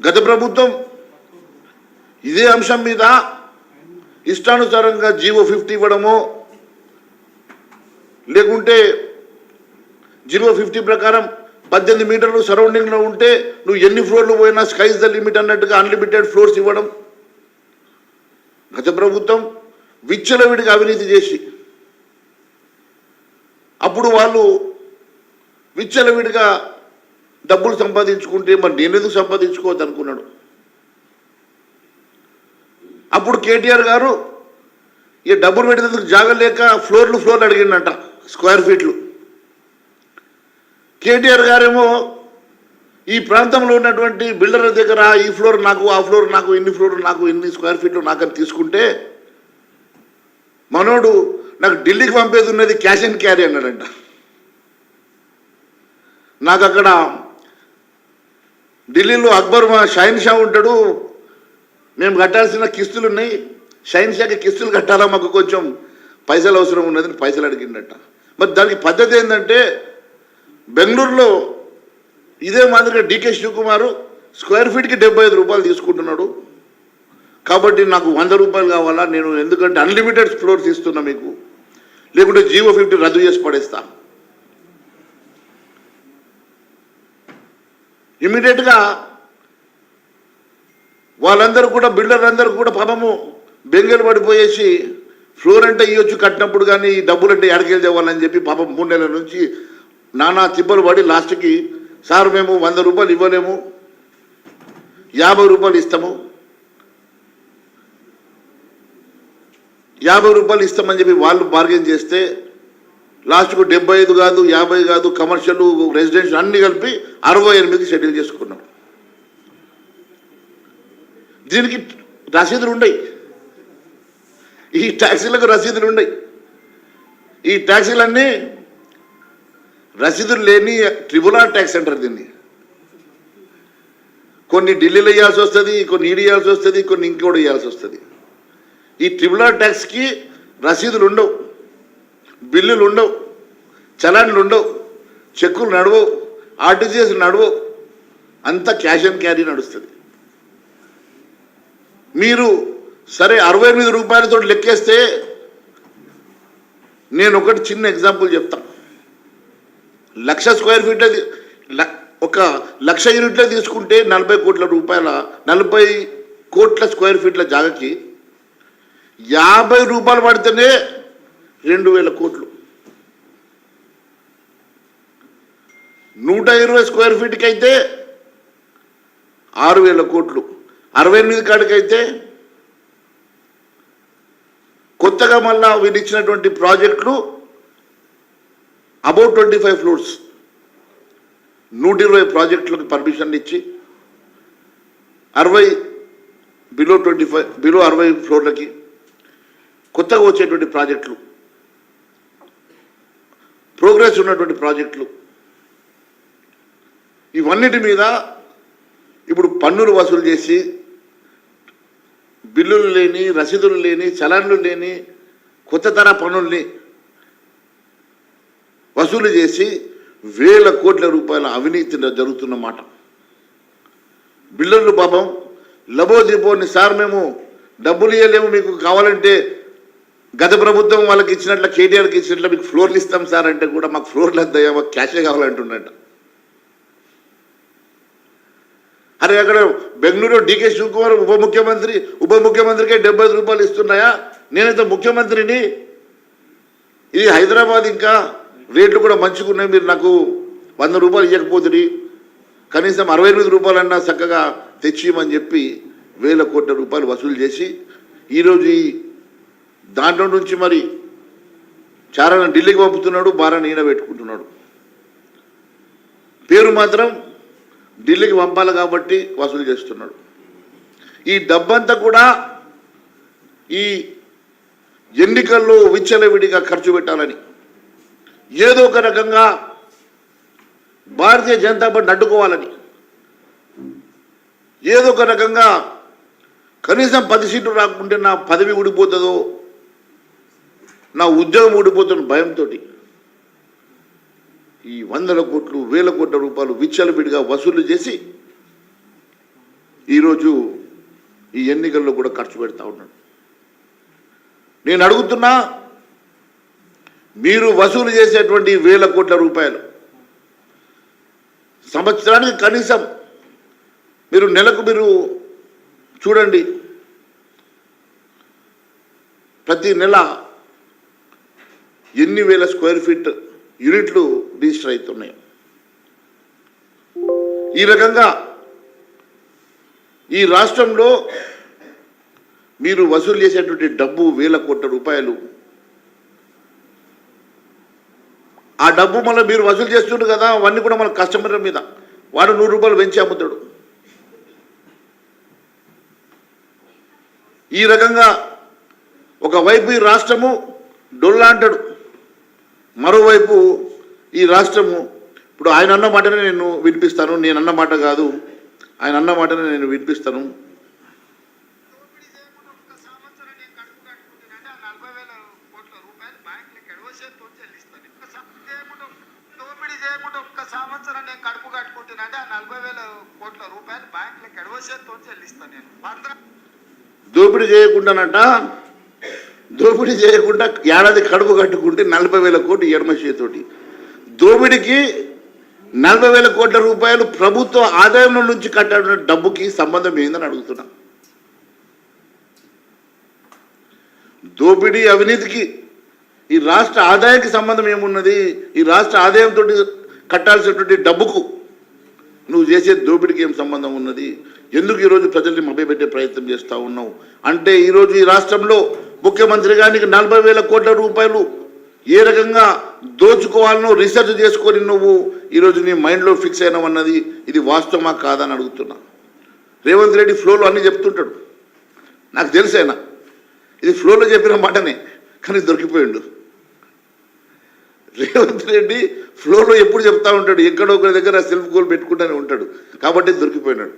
గత ప్రభుత్వం ఇదే అంశం మీద ఇష్టానుసారంగా జీవో ఫిఫ్టీ ఇవ్వడమో లేకుంటే జీరో ఫిఫ్టీ ప్రకారం పద్దెనిమిది మీటర్లు సరౌండింగ్లో ఉంటే నువ్వు ఎన్ని ఫ్లోర్లు పోయినా స్కైస్ ద లిమిట్ అన్నట్టుగా అన్లిమిటెడ్ ఫ్లోర్స్ ఇవ్వడం. గత ప్రభుత్వం విచ్చలవిడిగా అవినీతి చేసి అప్పుడు వాళ్ళు విచ్చలవిడిగా డబ్బులు సంపాదించుకుంటే మరి నేను ఎందుకు సంపాదించుకోవద్దు అనుకున్నాడు. అప్పుడు కేటీఆర్ గారు ఈ డబ్బులు పెట్టేందుకు జాగా లేక ఫ్లోర్లు ఫ్లోర్లు అడిగిండట స్క్వేర్ ఫీట్లు. కేటీఆర్ గారేమో ఈ ప్రాంతంలో ఉన్నటువంటి బిల్డర్ల దగ్గర ఈ ఫ్లోర్ నాకు ఆ ఫ్లోర్ నాకు ఇన్ని ఫ్లోర్ నాకు ఇన్ని స్క్వేర్ ఫీట్లు నాకు అని తీసుకుంటే మనోడు నాకు ఢిల్లీకి పంపేది ఉన్నది క్యాష్ అండ్ క్యారీ అన్నాడంట. నాకు అక్కడ ఢిల్లీలో అక్బర్ మా షా ఉంటాడు. మేము కట్టాల్సిన కిస్తులు ఉన్నాయి. షైన్ షాకి కిస్తులు కట్టాలా? మాకు కొంచెం పైసలు అవసరం ఉన్నదని పైసలు అడిగిండట. మరి దానికి పద్ధతి ఏంటంటే బెంగళూరులో ఇదే మాదిరిగా డీకే శివకుమారు స్క్వేర్ ఫీట్కి డెబ్బై ఐదు రూపాయలు తీసుకుంటున్నాడు. కాబట్టి నాకు వంద రూపాయలు కావాలా? నేను ఎందుకంటే అన్లిమిటెడ్ ఫ్లోర్స్ ఇస్తున్నా మీకు. లేకుంటే జియో ఫిఫ్టీ రద్దు చేసి పడేస్తా. ఇమీడియట్గా వాళ్ళందరూ కూడా బిల్డర్ అందరూ కూడా పాపము బెంగళూరు పడిపోయేసి ఫ్లోర్ అంటే ఇవ్వచ్చు కట్టినప్పుడు కానీ ఈ డబ్బులు అంటే ఎడకెళ్ళి తేవాలని చెప్పి పాపం మూడు నెలల నుంచి నానా తిప్పలు పడి లాస్ట్కి సార్ మేము వంద రూపాయలు ఇవ్వలేము యాభై రూపాయలు ఇస్తాము యాభై రూపాయలు ఇస్తామని చెప్పి వాళ్ళు బార్గెన్ చేస్తే లాస్ట్కు డెబ్బై ఐదు కాదు యాభై కాదు కమర్షియల్ రెసిడెన్షియల్ అన్ని కలిపి అరవై ఎనిమిది షెడ్యూల్ చేసుకున్నాం. దీనికి రసీదులు ఉన్నాయి ఈ ట్యాక్సీలకు రసీదులు ఉన్నాయి ఈ ట్యాక్సీలన్నీ రసీదులు లేని ట్రిబుల్ ఆర్ ట్యాక్స్ అంటారు దీన్ని. కొన్ని ఢిల్లీలో ఇవ్వాల్సి వస్తుంది కొన్ని ఈడీ ఇవ్వాల్సి వస్తుంది కొన్ని ఇంకోటి ఇవ్వాల్సి వస్తుంది. ఈ ట్రిబుల్ ఆర్ ట్యాక్స్కి రసీదులు ఉండవు. బిల్లులు ఉండవు చలాన్లు ఉండవు చెక్కులు నడవవు ఆర్టీజీఎస్ నడవవు. అంతా క్యాష్ అండ్ క్యారీ నడుస్తుంది. మీరు సరే అరవై ఎనిమిది రూపాయలతో లెక్కేస్తే నేను ఒకటి చిన్న ఎగ్జాంపుల్ చెప్తాను లక్ష స్క్వేర్ ఫీట్ ఒక లక్ష యూనిట్లే తీసుకుంటే నలభై కోట్ల రూపాయల నలభై కోట్ల స్క్వేర్ ఫీట్ల జాగకి యాభై రూపాయలు పడితేనే రెండు వేల కోట్లు. నూట ఇరవై స్క్వేర్ ఫీట్కి అయితే ఆరు వేల కోట్లు. అరవై ఎనిమిది కాడికైతే కొత్తగా మళ్ళా వీళ్ళు ఇచ్చినటువంటి ప్రాజెక్టులు అబౌట్ ట్వంటీ ఫైవ్ ఫ్లోర్స్. నూట ఇరవై ప్రాజెక్టులకు పర్మిషన్ ఇచ్చి అరవై బిలో ట్వంటీ ఫైవ్ బిలో అరవై ఫ్లోర్లకి కొత్తగా వచ్చేటువంటి ప్రాజెక్టులు. ప్రోగ్రెస్ ఉన్నటువంటి ప్రాజెక్టులు. ఇవన్నిటి మీద ఇప్పుడు పన్నులు వసూలు చేసి బిల్లులు లేని రసీదులు లేని చలాన్లు లేని కొత్త తర పన్నుల్ని వసూలు చేసి వేల కోట్ల రూపాయల అవినీతి జరుగుతున్న మాట. బిల్డర్లు పాపం లబోదిపోని సార్ మేము డబ్బులు ఇవ్వలేము మీకు కావాలంటే గత ప్రభుత్వం వాళ్ళకి ఇచ్చినట్ల కేటీఆర్కి ఇచ్చినట్లు మీకు ఫ్లోర్లు ఇస్తాం సార్ అంటే కూడా మాకు ఫ్లోర్లు వద్దయ్యా మాకు క్యాషే కావాలంటున్నట్ట అరే అక్కడ బెంగళూరు డీకే శివకుమార్ ఉప ముఖ్యమంత్రి ఉప ముఖ్యమంత్రికే డెబ్బై రూపాయలు ఇస్తున్నాయా? నేనైతే ముఖ్యమంత్రిని. ఇది హైదరాబాద్ ఇంకా రేట్లు కూడా మంచుకున్నాయి మీరు నాకు వంద రూపాయలు ఇవ్వకపోతుంది కనీసం అరవై ఎనిమిది రూపాయలన్నా చక్కగా తెచ్చియమని చెప్పి వేల కోట్ల రూపాయలు వసూలు చేసి ఈరోజు ఈ దాంట్లో నుంచి మరి చారాన ఢిల్లీకి పంపుతున్నాడు బారాన్ని ఈయన పెట్టుకుంటున్నాడు. పేరు మాత్రం ఢిల్లీకి పంపాలి కాబట్టి వసూలు చేస్తున్నాడు. ఈ డబ్బంతా కూడా ఈ ఎన్నికల్లో విచ్చలవిడిగా ఖర్చు పెట్టాలని. ఏదో ఒక రకంగా భారతీయ జనతా పార్టీ అడ్డుకోవాలని. ఏదో ఒక రకంగా కనీసం పది సీట్లు రాకుంటే నా పదవి ఊడిపోతుందో నా ఉద్యోగం ఊడిపోతున్న భయంతో ఈ వందల కోట్లు వేల కోట్ల రూపాయలు విచ్చలవిడిగా వసూలు చేసి ఈరోజు ఈ ఎన్నికల్లో కూడా ఖర్చు పెడతా ఉన్నాడు. నేను అడుగుతున్నా మీరు వసూలు చేసేటువంటి వేల కోట్ల రూపాయలు సంవత్సరానికి కనీసం మీరు నెలకు మీరు చూడండి ప్రతి నెల ఎన్ని వేల స్క్వేర్ ఫీట్ యూనిట్లు రిజిస్టర్ అవుతున్నాయి. ఈ రకంగా ఈ రాష్ట్రంలో మీరు వసూలు చేసేటువంటి డబ్బు వేల కోట్ల రూపాయలు. ఆ డబ్బు మళ్ళీ మీరు వసూలు చేస్తుండ్రు కదా అవన్నీ కూడా మన కస్టమర్ మీద. వాడు నూరు రూపాయలు పెంచి అమ్ముతాడు. ఈ రకంగా ఒకవైపు ఈ రాష్ట్రము డొల్లా అంటాడు. మరోవైపు ఈ రాష్ట్రము ఇప్పుడు ఆయన అన్న మాటనే నేను వినిపిస్తాను నేను అన్న మాట కాదు. ఆయన అన్న మాటనే నేను వినిపిస్తాను. సంవత్సరం నేను కడుపు ఆ నలభై వేల కోట్ల రూపాయలు బ్యాంకులకు చెల్లిస్తాను నేను దోపిడీ చేయకుండానంట దోపిడీ చేయకుండా ఏడాది కడుపు కట్టుకుంటే నలభై వేల కోట్లు ఎడమ చేతోటి దోపిడీకి నలభై వేల కోట్ల రూపాయలు ప్రభుత్వ ఆదాయం నుంచి కట్టాడిన డబ్బుకి సంబంధం ఏందని అడుగుతున్నా. దోపిడీ అవినీతికి ఈ రాష్ట్ర ఆదాయానికి సంబంధం ఏమున్నది? ఈ రాష్ట్ర ఆదాయంతో కట్టాల్సినటువంటి డబ్బుకు నువ్వు చేసే దోపిడీకి ఏం సంబంధం ఉన్నది? ఎందుకు ఈరోజు ప్రజల్ని మభ్యపెట్టే ప్రయత్నం చేస్తూ ఉన్నావు? అంటే ఈరోజు ఈ రాష్ట్రంలో ముఖ్యమంత్రి గారికి నలభై వేల కోట్ల రూపాయలు ఏ రకంగా దోచుకోవాలనో రీసెర్చ్ చేసుకొని నువ్వు ఈరోజు నీ మైండ్లో ఫిక్స్ అయినావన్నది ఇది వాస్తవమా కాదని అడుగుతున్నా. రేవంత్ రెడ్డి ఫ్లోలో అన్నీ చెప్తుంటాడు. నాకు తెలిసేనా ఇది ఫ్లోలో చెప్పిన మాటనే కానీ దొరికిపోయిండు. రేవంత్ రెడ్డి ఫ్లోలో ఎప్పుడు చెప్తా ఉంటాడు ఎక్కడో ఒక దగ్గర సెల్ఫ్ గోల్ పెట్టుకుంటూనే ఉంటాడు. కాబట్టి దొరికిపోయినాడు.